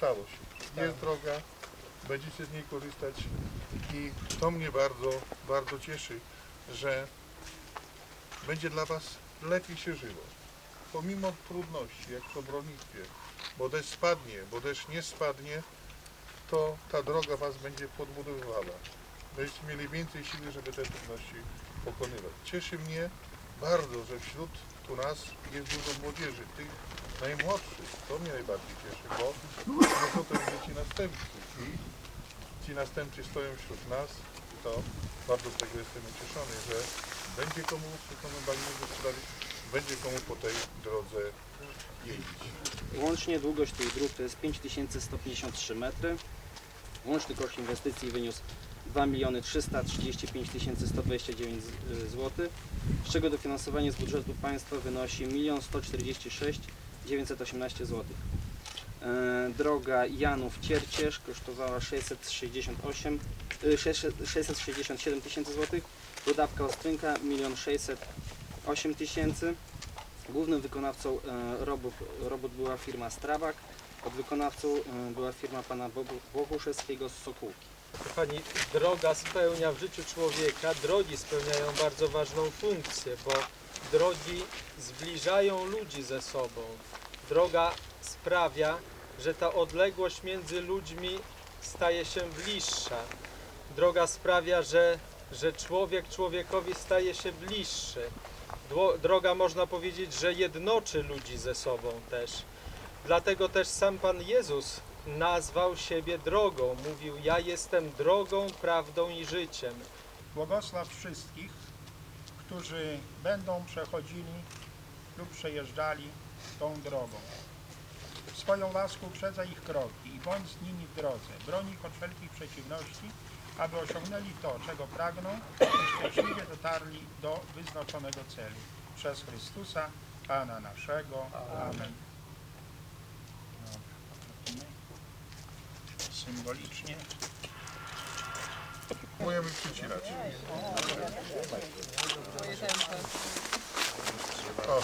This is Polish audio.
stało się. Jest droga, będziecie z niej korzystać i to mnie bardzo, bardzo cieszy, że będzie dla Was lepiej się żyło. Pomimo trudności, jak w obronnictwie, bo deszcz spadnie, bo deszcz nie spadnie, to ta droga Was będzie podbudowywała. Będziecie mieli więcej siły, żeby te trudności pokonywać. Cieszy mnie bardzo, że wśród tu nas jest dużo młodzieży, tych najmłodszych. To mnie najbardziej cieszy, bo no to też dzieci następcy i ci następcy stoją wśród nas i to bardzo z tego jestem ucieszony, że będzie komu będzie komu po tej drodze jeździć. Łącznie długość tych dróg to jest 5153 metry. Łączny koszt inwestycji wyniósł 2 335 129 zł, z czego dofinansowanie z budżetu państwa wynosi 1 146 918 zł. Droga Janów-Ciercież kosztowała 668, e, 600 667 tysięcy złotych. Dodawka Ostrynka 1 608 tysięcy. Głównym wykonawcą e, robót, robót była firma Strawak, podwykonawcą e, była firma pana Bogu- Boguszewskiego z Sokółki. Pani, droga spełnia w życiu człowieka, drogi spełniają bardzo ważną funkcję, bo drogi zbliżają ludzi ze sobą. Droga sprawia, że ta odległość między ludźmi staje się bliższa. Droga sprawia, że, że człowiek człowiekowi staje się bliższy. Droga można powiedzieć, że jednoczy ludzi ze sobą też. Dlatego też sam Pan Jezus nazwał siebie drogą. Mówił: Ja jestem drogą, prawdą i życiem. Błogosław wszystkich, którzy będą przechodzili lub przejeżdżali tą drogą. Swoją łaską uprzedza ich kroki i bądź z nimi w drodze. Broń ich od wszelkich przeciwności, aby osiągnęli to, czego pragną i szczęśliwie dotarli do wyznaczonego celu. Przez Chrystusa, Pana naszego. Amen. Symbolicznie Próbujemy przycinać. O.